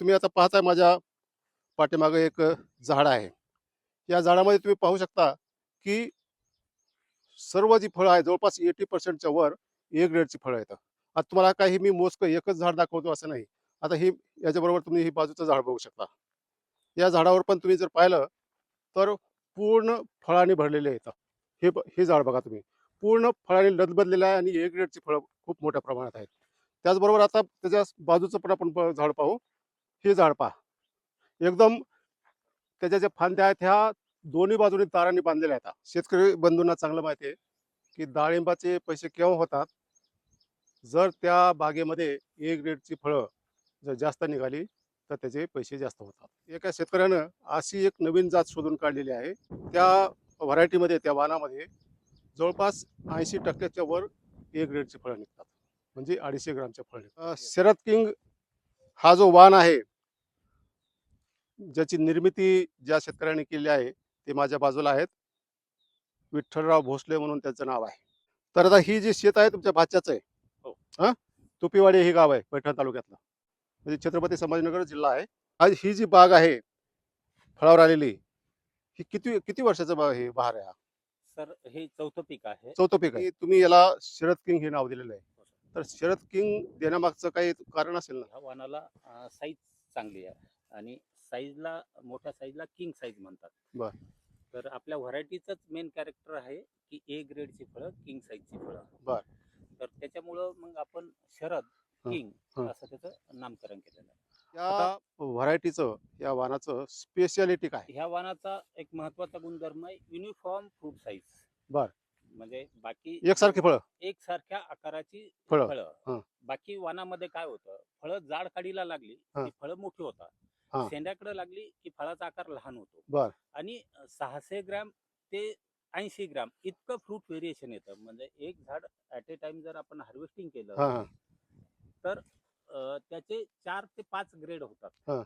तुम्ही आता पाहताय माझ्या पाठीमागे एक झाड आहे. या झाडामध्ये तुम्ही पाहू शकता की सर्व जी फळं आहेत जवळपास एटी पर्सेंटच्या वर ए ग्रेडची फळं आहेत आता तुम्हाला काही मी मोजकं एकच झाड दाखवतो असं नाही. आता ही याच्याबरोबर तुम्ही ही बाजूचं झाड बघू शकता. या झाडावर पण तुम्ही जर पाहिलं तर पूर्ण फळांनी भरलेले आहेत हे ब- हे झाड बघा तुम्ही. पूर्ण फळाने लदबदलेलं आहे आणि ए ग्रेडची फळं खूप मोठ्या प्रमाणात आहेत. त्याचबरोबर आता त्याच्या बाजूचं पण आपण ब- झाड पाहू. हे झाड पहा. एकदम त्याच्या ज्या फांद्या आहेत ह्या दोन्ही बाजूनी तारांनी बांधलेल्या आहेत. शेतकरी बंधूंना चांगलं माहिती आहे की डाळिंबाचे पैसे केव्हा होतात? जर त्या बागेमध्ये एक ग्रेडची फळं जर जास्त निघाली तर त्याचे पैसे जास्त होतात. एका शेतकऱ्यानं अशी एक नवीन जात शोधून काढलेली आहे. त्या व्हरायटीमध्ये त्या वानामध्ये जवळपास ऐंशी टक्क्याच्या वर एक ग्रेडची फळं निघतात. म्हणजे अडीचशे ग्रामच्या फळं निघतात. शरद किंग हा जो वाण आहे ज्याची निर्मिती ज्या शेतकऱ्यांनी केली आहे ते माझ्या बाजूला आहेत. विठ्ठलराव भोसले म्हणून त्यांचं नाव आहे. तर आता ही जी शेत आहे तुमच्या भाच्याचं आहे. हो. हा? तुपीवाडी हे गाव आहे पैठण तालुक्यातलं. म्हणजे छत्रपती संभाजीनगर जिल्हा आहे. आज ही जी बाग आहे फळावर आलेली ही किती किती वर्षाचं बा हे बहार आहे हा? सर हे चौथं पीक आहे. चौथं पीक आहे. तुम्ही याला शरद किंग हे नाव दिलेलं आहे. तर शरद किंग देण्यामागचं काही कारण असेल ना? ह्या साईज चांगली आहे. आणि साईजला मोठ्या साईजला किंग साईज म्हणतात बर. तर आपल्या व्हरायटीच मेन कॅरेक्टर आहे की ए ग्रेडची फळं किंग साईजची फळं बर. तर त्याच्यामुळं मग आपण शरद किंग. असं त्याचं नामकरण केलेलं आहे या व्हरायटीचं या वाणाचं स्पेशालिटी काय ह्या वाणाचा एक महत्त्वाचा गुणधर्म आहे युनिफॉर्म फ्रूट साईज बर. म्हणजे बाकी एकसारखी फळं एकसारख्या आकाराची फळं. फळं. बाकी वाणामध्ये काय होतं फळं जाड काडीला लागली. की फळं मोठी हं. होतात शेंड्याकडे लागली की फळाचा आकार लहान होतो बर. आणि सहाशे ग्रॅम ते ऐंशी ग्रॅम इतकं फ्रूट व्हेरिएशन येतं म्हणजे एक झाड ऍट ए टाइम जर आपण हार्वेस्टिंग केलं हा तर अं, त्याचे चार ते पाच ग्रेड हं.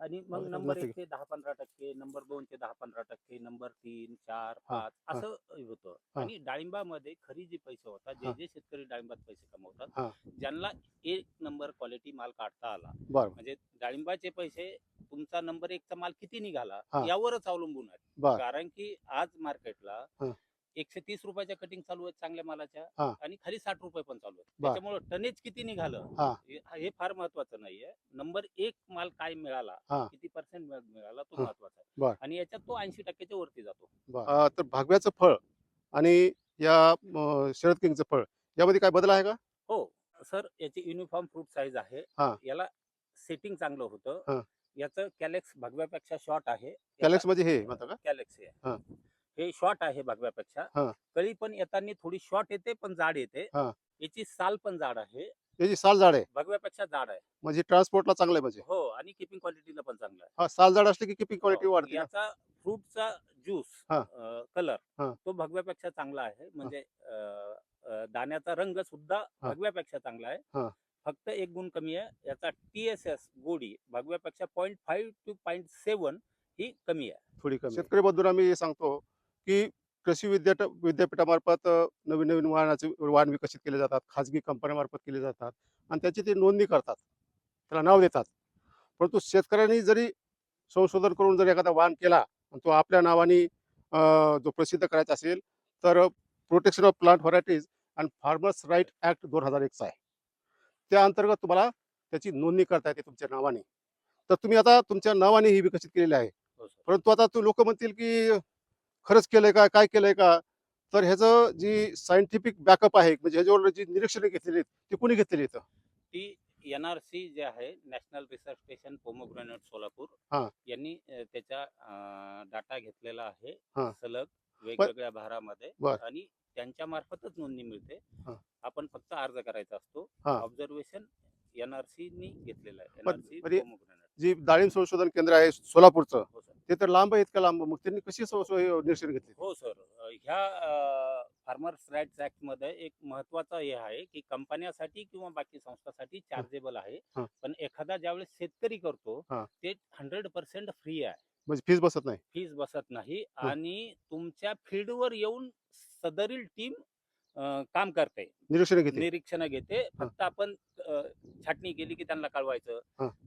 आणि मग नंबर. एक ते दहा पंधरा टक्के नंबर दोन ते दहा पंधरा टक्के नंबर तीन चार पाच. असं होतं. आणि डाळिंबामध्ये खरी जी पैसे होतात जे. जे शेतकरी डाळिंबात पैसे कमवतात हं. ज्यांना एक नंबर क्वालिटी माल काढता आला म्हणजे डाळिंबाचे पैसे तुमचा नंबर एकचा माल किती निघाला. यावरच अवलंबून आहे कारण की आज मार्केटला. एकशे तीस रुपयाच्या कटिंग चालू आहेत चांगल्या मालाच्या हा. आणि खाली साठ रुपये पण चालू आहेत बर. त्याच्यामुळे टनेज किती निघालं हा. हे हे फार महत्वाचं नाहीये नंबर एक माल काय मिळाला हा. किती पर्सेंट मिळाला तो हा. महत्त्वाचा बर. आहे आणि याच्यात तो ऐंशी टक्क्याच्या वरती जातो अं, तर भागव्याचं फळ आणि या अं, शरद किंगचं फळ यामध्ये काय बदल आहे का हो सर याची युनिफॉर्म फ्रूट साईज आहे हा. याला सेटिंग चांगलं हा. होतं याचं कॅलेक्स भगव्यापेक्षा शॉर्ट आहे कॅलेक्समध्ये हे म्हणता का कॅलेक्स हा. आहे हे शॉर्ट आहे भगव्यापेक्षा हा. कळी पण येताना थोडी शॉर्ट येते पण जाड येते हा. याची साल पण जाड आहे याची साल जाड आहे भगव्यापेक्षा जाड आहे म्हणजे ट्रान्सपोर्टला चांगलं आहे म्हणजे हो आणि किपिंग क्वालिटीला पण चांगलं आहे हा साल जाड असली की किपिंग क्वालिटी हो, वाढते ना? याचा फ्रूटचा ज्यूस हा. कलर. तो भगव्यापेक्षा चांगला आहे म्हणजे अं, अं, दाण्याचा रंग सुद्धा. भगव्यापेक्षा चांगला हा. आहे फक्त एक गुण कमी आहे याचा टी एस एस गोडी भगव्यापेक्षा point five two point seven ही कमी आहे थोडी कमी शेतकरी बंधूंना मी सांगतो की कृषी विद्याट विद्यापीठामार्फत नवीन नवीन वाहनाचे वाहन विकसित केले जातात खाजगी कंपन्यांमार्फत केले जातात आणि त्याची ते नोंदणी करतात. त्याला नाव देतात. परंतु शेतकऱ्यांनी जरी संशोधन करून जर एखादा वाहन केला आणि तो आपल्या नावाने जो प्रसिद्ध करायचा असेल तर protection of plant varieties and farmers right act दोन हजार एकचा आहे. त्या अंतर्गत तुम्हाला त्याची नोंदणी करता येते तुमच्या नावाने. तर तुम्ही आता तुमच्या नावाने ही विकसित केलेली आहे. हो परंतु आता तू लोक म्हणतील की खरंच केलंय का काय केलंय का तर ह्याचं जी सायंटिफिक बॅकअप आहे म्हणजे ह्याच्यावर जी निरीक्षणे घेतलेली आहेत ती कोणी घेतलेली आहेत ती एन आर सी जे आहे national research station pomegranate Solapur. यांनी त्याचा डाटा घेतलेला आहे. सलग वेगवेगळ्या भारामध्ये. आणि त्यांच्या मार्फतच नोंदणी मिळते. आपण फक्त अर्ज करायचा असतो. ऑब्झर्वेशन एनआरसी नी घेतलेलं आहे एनआरसी म्हणजे जी डाळिंब संशोधन केंद्र आहे सोलापूरचं हो ते तर लांब आहे इतकं लांब? मग त्यांनी कशी सोय निरीक्षण घेतली? हो सर. ह्या फार्मर्स राईट्स ऍक्टमध्ये एक महत्वाचं हे आहे की कंपन्यासाठी किंवा बाकी संस्थासाठी चार्जेबल आहे. हा. पण एखादा ज्यावेळेस शेतकरी करतो हा. ते हंड्रेड पर्सेंट फ्री आहे. म्हणजे फीस बसत नाही. फीस बसत नाही हा. आणि तुमच्या फील्डवर येऊन सदरील टीम काम करते. निरीक्षण घेते. निरीक्षण घेते. फक्त आपण अं, छाटणी केली की त्यांना हा. कळवायचं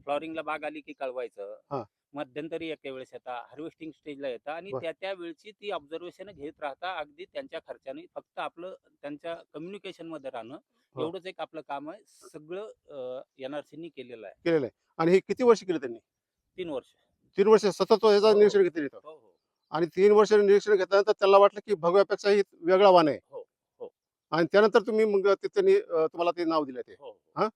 फ्लॉरिंगला बाग आली की हा. मध्यंतरी एका वेळेस येतात हार्वेस्टिंग स्टेजला येतात आणि बर. त्या त्या वेळची ती ऑब्झर्वेशन घेत राहता. अगदी त्यांच्या खर्चाने फक्त आपलं त्यांच्या कम्युनिकेशनमध्ये राहणं हा. एवढंच एक आपलं काम आहे. सगळं एनआरसीनी केलेलं आहे. केलेलं आहे. आणि हे किती वर्ष केले त्यांनी? तीन वर्ष. तीन वर्ष सतत ह्याचं हो. निरीक्षण घेतलं इथं हो हो. आणि तीन वर्ष निरीक्षण घेतल्यानंतर त्यांना वाटलं की भगव्यापेक्षा ही वेगळा वाण आहे. हो, हो. आणि त्यानंतर तुम्ही मग ते त्यांनी अं, तुम्हाला ते नाव दिलं ते. हो हा? हो?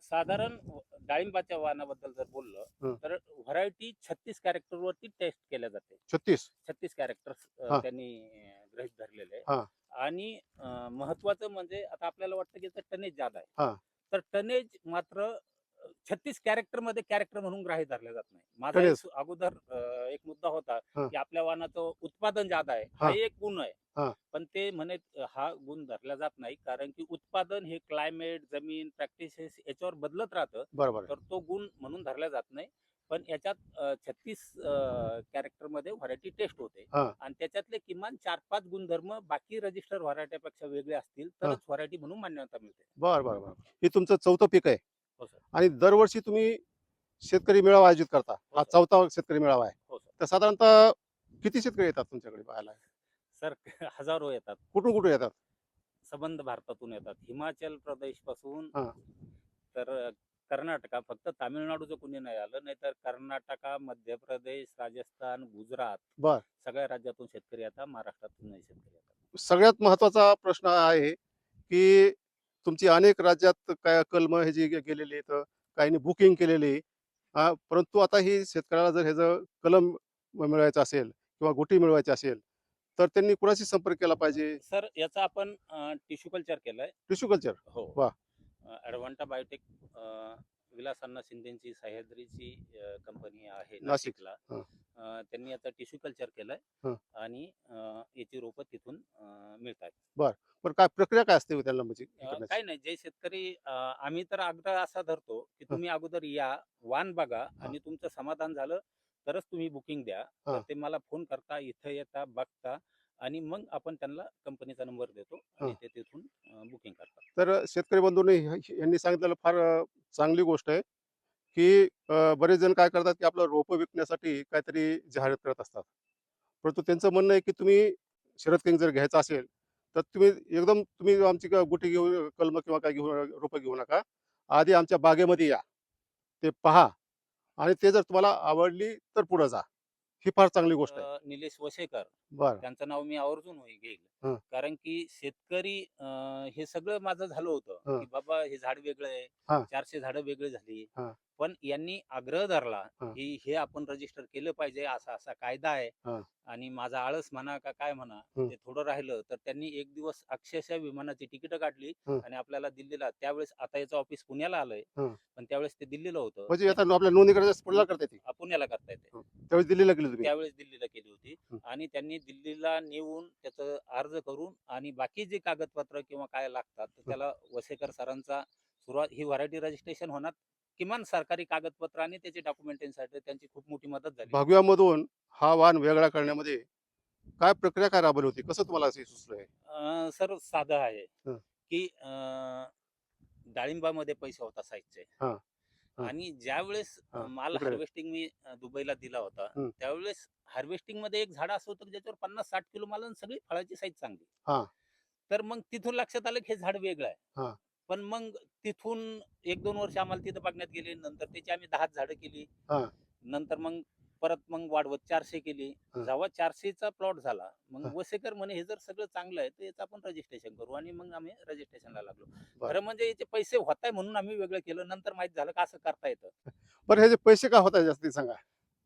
साधारण डाळिंबाच्या वाहनाबद्दल जर बोललं. तर व्हरायटी छत्तीस कॅरेक्टर वरती टेस्ट केल्या जाते छत्तीस छत्तीस कॅरेक्टर. त्यांनी अं, गृहीत धरलेले. आहे आणि महत्वाचं म्हणजे आता आपल्याला वाटतं की टनेज जादा हा. आहे तर टनेज मात्र छत्तीस कॅरेक्टरमध्ये कॅरेक्टर म्हणून ग्राह्य धरले जात नाही. माझा अगोदर अं, एक मुद्दा होता हा. की आपल्या वाहनाचं उत्पादन जादा आहे. हा हा. एक गुण आहे. पण ते म्हणे अं, हा गुण धरला जात नाही. कारण की उत्पादन हे क्लायमेट जमीन प्रॅक्टिसेस याच्यावर बदलत राहतं. बरोबर तर तो गुण म्हणून धरला जात नाही. पण याच्यात छत्तीस कॅरेक्टरमध्ये व्हरायटी टेस्ट होते. हा. आणि त्याच्यातले किमान चार पाच गुणधर्म बाकी रजिस्टर व्हरायटीपेक्षा वेगळे असतील तरच व्हरायटी म्हणून मान्यता मिळते. बर बर बर. हे तुमचं चौथं पीक आहे. आणि दरवर्षी तुम्ही शेतकरी मेळावा आयोजित करता. हो हा. चौथा शेतकरी मेळावा आहे. हो सर. तर साधारणतः किती शेतकरी येतात तुमच्याकडे पाहायला? सर हजारो येतात. कुठून कुठून येतात? संबंध भारतातून येतात. हिमाचल प्रदेशपासून हा. तर कर्नाटका. फक्त तामिळनाडूचं कुणी नाही आलं नाही तर कर्नाटका मध्य प्रदेश राजस्थान गुजरात बर. सगळ्या राज्यातून शेतकरी येतात महाराष्ट्रातूनही शेतकरी येतात. सगळ्यात महत्त्वाचा प्रश्न हा आहे की तुमची अनेक राज्यात काय कलम हे जी गेलेली आहेत काहींनी बुकिंग केलेली. हा, परंतु आता ही शेतकऱ्याला जर ह्याचं कलम मिळवायचं असेल किंवा गुटी मिळवायची असेल तर त्यांनी कुणाशी संपर्क केला पाहिजे सर याचा आपण टिश्यू कल्चर केलंय टिश्यू कल्चर हो वा. ॲडव्हान्टा बायोटेक अं, विलास अण्णा शिंदेची सह्याद्रीची कंपनी आहे नाशिक. नाशिकला त्यांनी आता टिश्यू कल्चर केलंय. आणि याची रोपं तिथून मिळतात पण काय प्रक्रिया काय असते त्यांना म्हणजे? काही नाही जे शेतकरी आम्ही तर आग्रह असा धरतो की तुम्ही अगोदर या वान बघा आणि तुमचं समाधान झालं तरच तुम्ही बुकिंग द्या तर. ते मला फोन करता इथं येता बघता आणि मग आपण त्यांना कंपनीचा नंबर देतो आणि. ते तिथून बुकिंग करतात तर शेतकरी बंधूंनी यांनी सांगितलेलं फार चांगली गोष्ट आहे की बरेच जण काय करतात की आपलं रोपं विकण्यासाठी काहीतरी जाहिरात करत असतात. परंतु त्यांचं म्हणणं आहे की तुम्ही शरद किंग जर घ्यायचं असेल तर तुम्ही एकदम तुम्ही आमची गुटी घेऊ कलम किंवा काय घेऊ रोपं घेऊ नका. आधी आमच्या बागेमध्ये या. ते पहा. आणि ते जर तुम्हाला आवडली तर पुढे जा. ही फार चांगली गोष्ट आहे. निलेश वशेकर. बरं. त्यांचं नाव मी आवर्जून होई- हं. कारण की शेतकरी अं, हे सगळं माझं झालं होतं हं. की बाबा हे झाड वेगळं हा. आहे चारशे झाडं वेगळी झाली हा. पण यांनी आग्रह धरला हा. की हे आपण रजिस्टर केलं पाहिजे असा असा कायदा आहे. आणि माझा आळस म्हणा का काय म्हणा. ते थोडं राहिलं तर त्यांनी एक दिवस अक्षरशः विमानाची तिकीट काढली. आणि आपल्याला दिल्लीला त्यावेळेस आता याचं ऑफिस पुण्याला आलंय हं. पण त्यावेळेस ते दिल्लीला होतं म्हणजे आता आपल्या नोंदणी करायच्या पुढला करता येते आ, पुण्याला करता येते त्यावेळी दिल्लीला गेली तुम्ही त्यावेळेस दिल्लीला केली होती हं. आणि त्यांनी दिल्लीला नेऊन त्याचं अर्ज करून आणि बाकी जे कागदपत्र किंवा काय लागतात तर त्याला वसेकर सरांचा सुरुवात ही व्हरायटी रजिस्ट्रेशन होणार किमान सरकारी कागदपत्र आणि त्याचे डॉक्युमेंटेशनसाठी त्यांची खूप मोठी मदत झाली भगव्यामधून हा वाण वेगळा करण्यामध्ये काय प्रक्रिया काय राबवली होती कसं तुम्हाला असे सुचलं सर साधं आहे. की डाळिंबामध्ये पैसे होता साईजचे. आणि ज्या वेळेस हा, माल. हार्वेस्टिंग मी दुबईला दिला होता. त्यावेळेस हार्वेस्टिंगमध्ये एक झाड असं होतं की ज्याच्यावर पन्नास साठ किलो माल आणि सगळी फळाची साईज चांगली हा. तर मग तिथून लक्षात आलं की हे झाड वेगळं हा. आहे पण मग तिथून एक दोन वर्ष आम्हाला तिथं बघण्यात गेली नंतर त्याची आम्ही दहा झाडं केली हा. नंतर मग परत मग वाढवत चारशे केली. जेव्हा चारशेचा प्लॉट झाला मग. वसेकर म्हणे हे जर सगळं चांगलं आहे तर याचं आपण रजिस्ट्रेशन करू आणि मग आम्ही रजिस्ट्रेशनला लागलो. खरं म्हणजे याचे पैसे होत आहे म्हणून आम्ही वेगळं केलं नंतर माहीत झालं का असं करता येतं बरं ह्याचे पैसे काय होतात जास्ती सांगा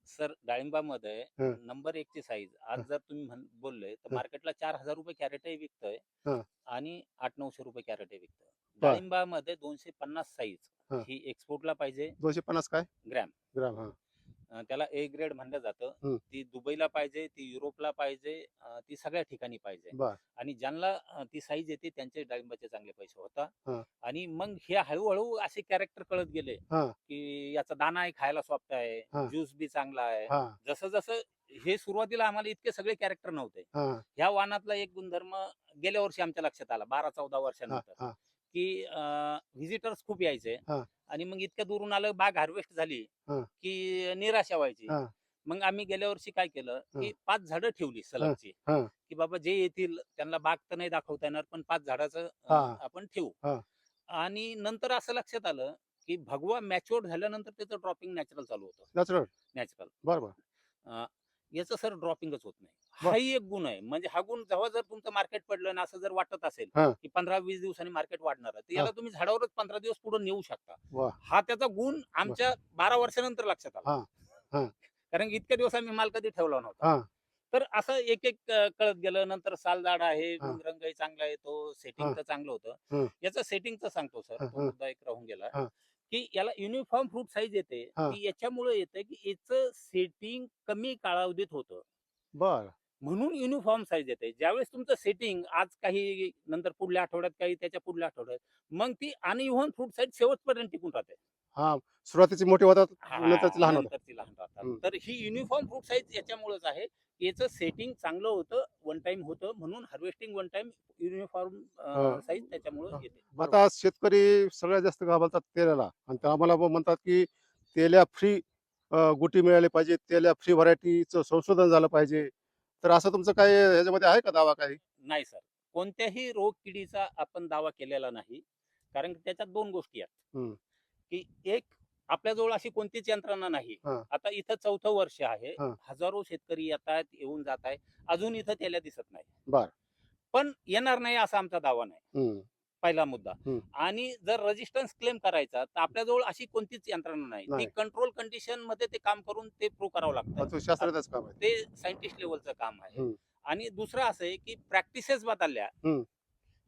सर डाळिंबामध्ये हं. नंबर एक ची साईज आज हं. जर तुम्ही म्हण- बोलले तर हं. मार्केटला चार हजार रुपये कॅरेटही विकतोय हं. आणि आठ नऊशे रुपये कॅरेटही विकतोय बर. डाळिंबामध्ये दोनशे पन्नास साईज हं. ही एक्सपोर्टला पाहिजे दोनशे पन्नास काय ग्रॅम ग्राम हा अं, त्याला ए ग्रेड म्हणलं जातं. हं. ती दुबईला पाहिजे ती युरोपला पाहिजे अं, ती सगळ्या ठिकाणी पाहिजे. बर. आणि ज्यांना अं, ती साईज येते त्यांचे डाळिंबाचे चांगले पैसे हा. होता आणि मग हे हळूहळू असे कॅरेक्टर कळत गेले हा. की याचा दाना आहे खायला सॉफ्ट आहे. ज्यूस बी चांगला आहे. हा. जसं जसं हे सुरुवातीला आम्हाला इतके सगळे कॅरेक्टर नव्हते. हा. ह्या वाहनातला एक गुणधर्म गेल्या वर्षी आमच्या लक्षात आला बारा चौदा हा, वर्षानंतर. हा, की व्हिजिटर्स खूप यायचे. हा. आणि मग इतक्या दुरून आलं बाग हार्वेस्ट झाली हा. की निराशा व्हायची हा. मग आम्ही गेल्या वर्षी काय केलं की पाच झाडं ठेवली सलगची हा. की बाबा जे येतील त्यांना बाग तर नाही दाखवता येणार पण पाच झाडाचं अं, हा. आपण ठेवू हा. आणि नंतर असं लक्षात आलं की भगवा मॅच्युअर्ड झाल्यानंतर त्याचं ड्रॉपिंग नॅचरल चालू होतं नॅचरल नॅचरल बरं बरं याचं सर ड्रॉपिंगच होत नाही. हाही एक गुण आहे म्हणजे हा गुण जेव्हा जर तुमचं मार्केट पडलं ना असं जर वाटत असेल हा. की पंधरा वीस दिवसांनी मार्केट वाढणार आहे तर याला तुम्ही झाडावरच पंधरा दिवस पुढे नेऊ शकता वा. हा त्याचा गुण आमच्या बारा वर्षानंतर लक्षात. आला हा. कारण इतक्या दिवस आम्ही माल कधी ठेवला हा. नव्हता तर असं एक एक अं, कळत गेलं नंतर साल झाड आहे हा. गुण रंगही चांगला येतो सेटिंगचं चांगलं हं. होतं याचं सेटिंगचं सांगतो सर हं, तो हं. मुद्दा एक राहून गेला. की याला युनिफॉर्म फ्रूट साईज येते हा. ती याच्यामुळे येते की याचं सेटिंग कमी कालावधीत होतं बरं म्हणून युनिफॉर्म साईज येते ज्यावेळेस तुमचं सेटिंग आज काही नंतर पुढल्या आठवड्यात काही त्याच्या पुढल्या आठवड्यात मग ती अनइव्हन फ्रूट साईज शेवटपर्यंत टिकून राहते. हा सुरुवातीची मोठी होतात नंतरची लहान नंतरची लहान राहतात. तर ही युनिफॉर्म फ्रूट साईज याच्यामुळेच आहे याचं सेटिंग चांगलं होतं वन टाइम होतं म्हणून harvesting one time uniform. Size त्याच्यामुळे. येते. आता शेतकरी सगळ्यात जास्त घाबरतात तेलाला. आणि आम्हाला म्हणतात की तेल्या फ्री गुटी मिळाली पाहिजे तेल्या फ्री व्हरायटीचं संशोधन झालं पाहिजे. तर असं तुमचं काय ह्याच्यामध्ये आहे का दावा काही नाही सर कोणत्याही रोग किडीचा आपण दावा केलेला नाही कारण त्याच्यात दोन गोष्टी. आहेत की एक आपल्याजवळ अशी कोणतीच यंत्रणा नाही. आता इथं चौथं वर्ष आहे. हजारो शेतकरी येतात येऊन जात आहे अजून इथं त्याला दिसत नाही बर. पण येणार नाही असा आमचा दावा नाही. पहिला मुद्दा. हम्म. आणि जर रेजिस्टन्स क्लेम करायचा तर आपल्याजवळ अशी कोणतीच यंत्रणा नाही. ती नाही. कंट्रोल कंडिशनमध्ये ते काम करून ते प्रूव्ह करावं लागतं तो शास्त्रज्ञच काम आहे. ते सायंटिस्ट लेवलचं काम आहे. आणि दुसरं असं आहे की प्रॅक्टिसेस बदलल्या.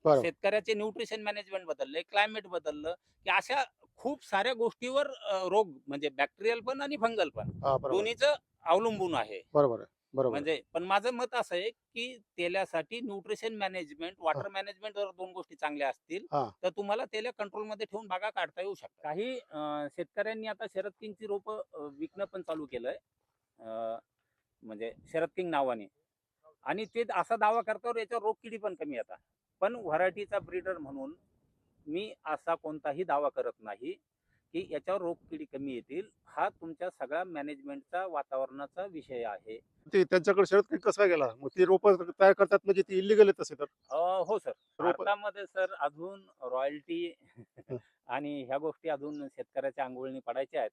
बरोबर. शेतकऱ्याचे न्यूट्रिशन मॅनेजमेंट बदलले क्लायमेट बदललं की अशा खूप साऱ्या गोष्टीवर अं, रोग म्हणजे बॅक्टेरियल पण आणि फंगल पण. हा बरोबर. दोन्हीचं अवलंबून आहे. बरोबर आहे. बरोबर. म्हणजे पण माझं मत असं आहे की तेल्यासाठी न्यूट्रिशन मॅनेजमेंट वॉटर मॅनेजमेंट जर दोन गोष्टी चांगल्या असतील हा. तर तुम्हाला तेल्या कंट्रोलमध्ये ठेवून बागा काढता येऊ शकतात. काही अं, शेतकऱ्यांनी आता शरद किंगची रोप विकणं पण चालू केलंय. अं, म्हणजे शरद किंग नावाने. आणि ते असा दावा करतावर याच्यावर रोग किडी पण कमी येतात पण व्हरायटीचा ब्रीडर म्हणून मी असा कोणताही दावा करत नाही की याच्यावर रोग किडी कमी येतील. हा तुमच्या सगळ्या मॅनेजमेंटचा वातावरणाचा विषय आहे. ते त्यांच्याकडे शरद कसं काय गेला मग ती रोपं तयार करतात म्हणजे ती इलिगल आहे तसे तर अं, हो सर रोप- भारतामध्ये सर अजून रॉयल्टी. आणि ह्या गोष्टी अजून शेतकऱ्याच्या अंघोळणी पडायच्या आहेत.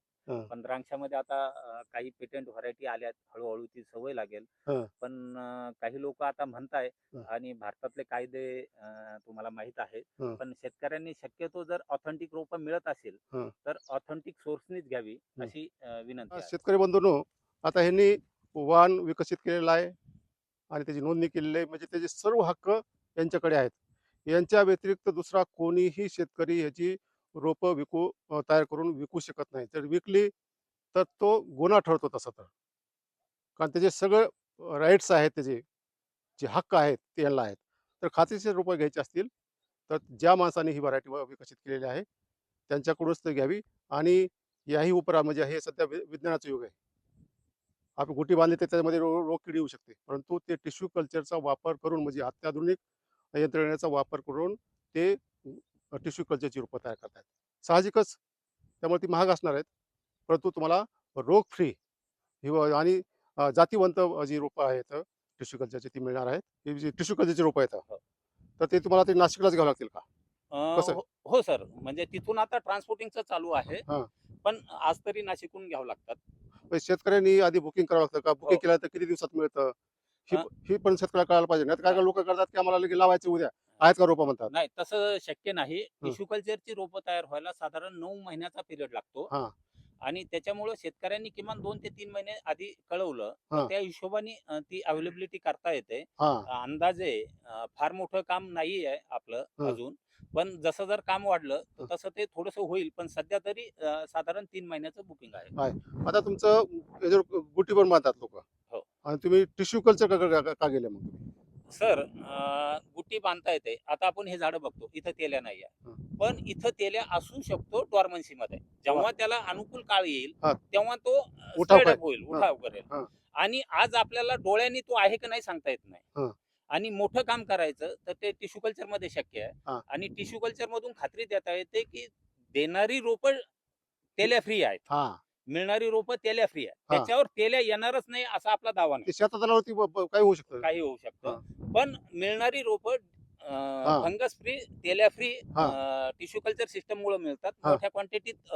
पण द्राक्षामध्ये आता अं, काही पेटंट व्हरायटी आल्यात हळूहळू ती सवय लागेल हं. पण अं, काही लोक आता म्हणताय हं. आणि भारतातले कायदे अं, तुम्हाला माहीत आहे हं. पण शेतकऱ्यांनी शक्यतो जर ऑथेंटिक रोप मिळत असेल हं. तर ऑथेंटिक सोर्सनीच घ्यावी हं. अशी अं, विनंती आहे. शेतकरी बंधूंनो आता ह्यांनी वाहन विकसित केलेलं आहे आणि त्याची नोंदणी केलेली आहे. म्हणजे त्याचे सर्व हक्क यांच्याकडे आहेत. यांच्या व्यतिरिक्त दुसरा कोणीही शेतकरी ह्याची रोपं विकू तयार करून विकू शकत नाही. जर विकली तर तो गुन्हा ठरतो तसा तर. कारण त्याचे सगळे राईट्स आहेत त्याचे जे हक्क आहेत ते यांना आहेत. तर खात्रीशीर रोपं घ्यायची असतील तर ज्या माणसाने ही व्हरायटी विकसित केलेली आहे त्यांच्याकडूनच ते घ्यावी आणि याही उपरा म्हणजे हे सध्या वि- विज्ञानाचं युग आहे. आपण गुटी बांधली तर त्याच्यामध्ये रो रोग किडी येऊ शकते. परंतु ते टिश्यू कल्चरचा वापर करून म्हणजे अत्याधुनिक यंत्रणेचा वापर करून ते टिश्यू कल्चरची रोपं तयार करतात साहजिकच त्यामुळे ती महाग असणार आहेत. परंतु तुम्हाला रोग फ्री ही आणि जातीवंत जी रोपं आहेत टिश्यू कल्चरची ती मिळणार आहेत. ही जी टिश्यू कल्चरची रोपं आहेत. तर ते तुम्हाला ते नाशिकलाच घ्यावं लागतील का? हो- हो सर. म्हणजे तिथून आता ट्रान्सपोर्टिंगचं चालू आहे. हा. पण आज तरी नाशिकहून घ्यावं लागतात. म्हणजे शेतकऱ्यांनी आधी बुकिंग करावं लागतं का? बुकिंग. केलं तर किती दिवसात मिळतं? ही पण शेतकऱ्याला कळायला पाहिजे. नाही काय काय लोक करतात की आम्हाला लगेच लावायचं उद्या. आहेत का रोपं म्हणतात? नाही तसं शक्य नाही. टिश्यू कल्चरची रोपं तयार व्हायला साधारण नऊ महिन्याचा पिरियड लागतो. आणि त्याच्यामुळे शेतकऱ्यांनी किमान दोन ते तीन महिने आधी कळवलं हा. तर त्या हिशोबाने अं, ती अवेलेबिलिटी करता येते हा अंदाजे अं, फार मोठं काम नाही आहे आपलं हा. अजून पण जसं जर काम वाढलं तर हा. तसं ते थोडंसं होईल पण सध्या तरी अं, साधारण तीन महिन्याचं बुकिंग आहे आता तुमचं याच्यावर गुटी पण बांधतात लोक हो. आणि तुम्ही टिश्यू कल्चर का, का, का- का गेले मग तुम्ही? सर गुट्टी बांधता येते आता आपण हे झाडं बघतो इथं तेल्या नाही. पण इथं तेल्या असू शकतो डॉर्मन्सी मध्ये जेव्हा त्याला अनुकूल काळ येईल. तेव्हा तो उठाव होईल. उठाव करेल. आणि आज आपल्याला डोळ्यांनी तो आहे की नाही सांगता येत. नाही आणि मोठं काम करायचं तर ते टिश्यू कल्चरमध्ये शक्य. आहे आणि टिश्यू कल्चर मधून खात्री देता येते की देणारी रोपं तेल्या फ्री आहेत मिळणारी रोपं तेल्या फ्री आहे हा. त्याच्यावर तेल्या येणारच नाही असा आपला दावा नाही ते ब- ब- होऊ शकतं काही होऊ. शकतं पण मिळणारी रोपं हा. फंगस फ्री तेल्या फ्री हा. टिश्यू कल्चर सिस्टम मुळे मिळतात हा. मोठ्या क्वांटिटीत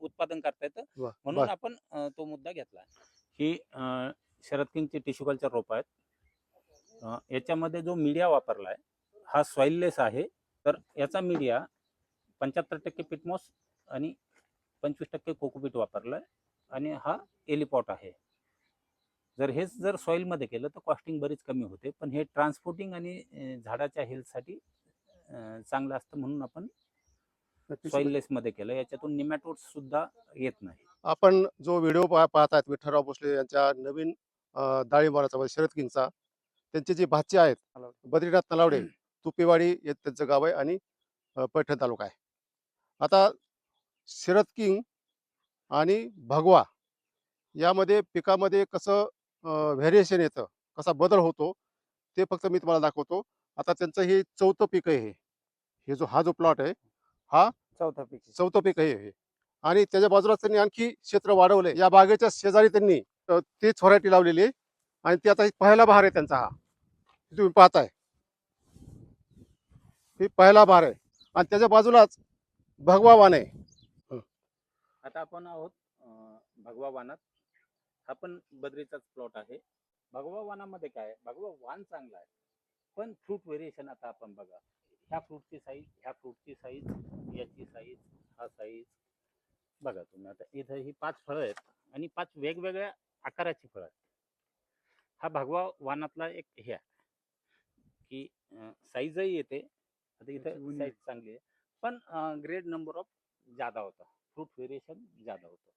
उत्पादन करता येतं वा, म्हणून वा. आपण अ, तो मुद्दा घेतला ही अ, शरद किंगची टिश्यू कल्चर रोप आहेत अ, याच्यामध्ये जो मीडिया वापरला आहे हा सॉइललेस आहे तर याचा मीडिया पंच्याहत्तर टक्के पिटमॉस आणि पंचवीस टक्के कोकोपीट वापरलं आहे आणि हा एलिपॉट आहे. जर हेच जर सॉईलमध्ये केलं तर कॉस्टिंग बरीच कमी होते पण हे ट्रान्सपोर्टिंग आणि झाडाच्या हेल्थसाठी चांगलं असतं म्हणून आपण सॉइललेस मध्ये केलं. याच्यातून निमॅटोड सुद्धा येत नाही. आपण जो व्हिडिओ पा- पाहत आहेत विठ्ठलराव भोसले यांच्या नवीन अं, डाळिंबाराचा म्हणजे शरद किंगचा त्यांचे जे भाचे आहेत बद्रीनाथ नलावडे तुपेवाडी हे त्यांचं गाव आहे आणि पैठण तालुका आहे. आता शरद किंग आणि भगवा. यामध्ये पिकामध्ये कसं व्हेरिएशन येतं कसा बदल होतो ते फक्त मी तुम्हाला दाखवतो. आता त्यांचं हे चौथं पीक आहे हे. हे जो हा जो प्लॉट आहे चौथा पीक चौथं पीक आहे हे. आणि त्याच्या बाजूला त्यांनी आणखी क्षेत्र वाढवले या बागेच्या शेजारी त्यांनी तेच व्हरायटी लावलेली आहे. आणि ती आता पहिला बहार आहे त्यांचा हा. तुम्ही पाहताय. ही पहिला बहार आहे. आणि त्याच्या बाजूलाच भगवा वाण आहे. आता आपण आहोत भगवा वानात. हा पण बद्रीचाच प्लॉट आहे. भगवा वानामध्ये काय? भगवा वाण चांगला आहे. पण फ्रूट व्हेरिएशन आता आपण बघा. ह्या फ्रूटची साईज ह्या फ्रूटची साईज याची साईज हा साईज बघा तुम्ही आता इथं ही पाच फळं आहेत आणि पाच वेगवेगळ्या आकाराची फळं आहेत. हा भगवा वानातला एक हे आहे की साईजही येते. आता इथं साईज चांगली आहे. पण ग्रेड नंबर ऑफ जादा होता. फ्रूट व्हेरिएशन जादा होतं.